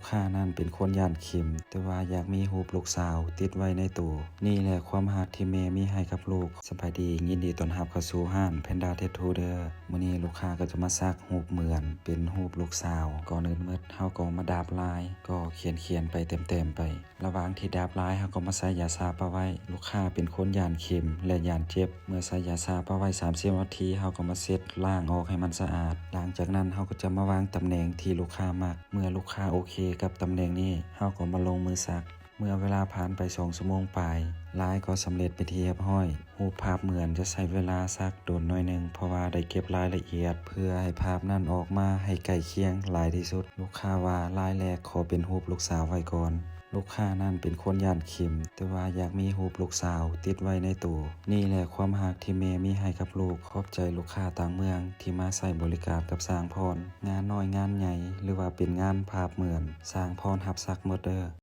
กค้านั่นเป็นคนย่านเข็ม แต่ว่าอยากมีรูปลูกสาว ติดไว้ในตู้นี่แหละความรักที่แม่มีให้กับลูกสบายดียินดีต้อนรับเข้าสู่ห้าน Panda Tattoo เด้อมื้อนี้ลูกค้าก็จะมาซักรูปเหมือน เป็นรูปลูกสาว ก่อนอื่นหมดเฮาก็มาดาบลาย ก็เขียนเขียนไปเต็มๆไป ระหว่างที่ดาบลายเฮาก็มาใส่ยาซาปะไว้ ลูกค้าเป็นคนย่านเข็ม และย่านเจ็บ เมื่อใส่ยาซาปะไว้30นาทีเฮาก็มาเช็ดล้างออกให้มันสะอาด หลังจากนั้นเฮาก็จะมาวางตำแหน่งที่ลูกค้ามักเมื่อลูกค้าโอเคกับตำแหน่งนี้เฮาก็มาลงมือซัก เมื่อเวลาผ่านไปสองชั่วโมงไปลายก็สำเร็จไปเทียบห้อยรูปภาพเหมือนจะใช้เวลาซักโดนหน่อยหนึ่งเพราะว่าได้เก็บรายละเอียด เพื่อให้ภาพนั่นออกมาให้ใกล้เคียงหลายที่สุด ลูกค้าว่าลายแรกขอเป็นรูปลูกสาวไว้ก่อน ลูกค้านั่นเป็นคนย่านเข็ม แต่ว่าอยากมีหูปลูกสาว ติดไว้ในตัวนี่แหละความหักที่เมมีให้กับลูกขอบใจลูกค้าต่างเมือง ที่มาใส่บริการกับสร้างพร งานน้อยงานใหญ่หรือว่าเป็นงานภาพเหมือน สร้างพรหับซักเมดเด้อ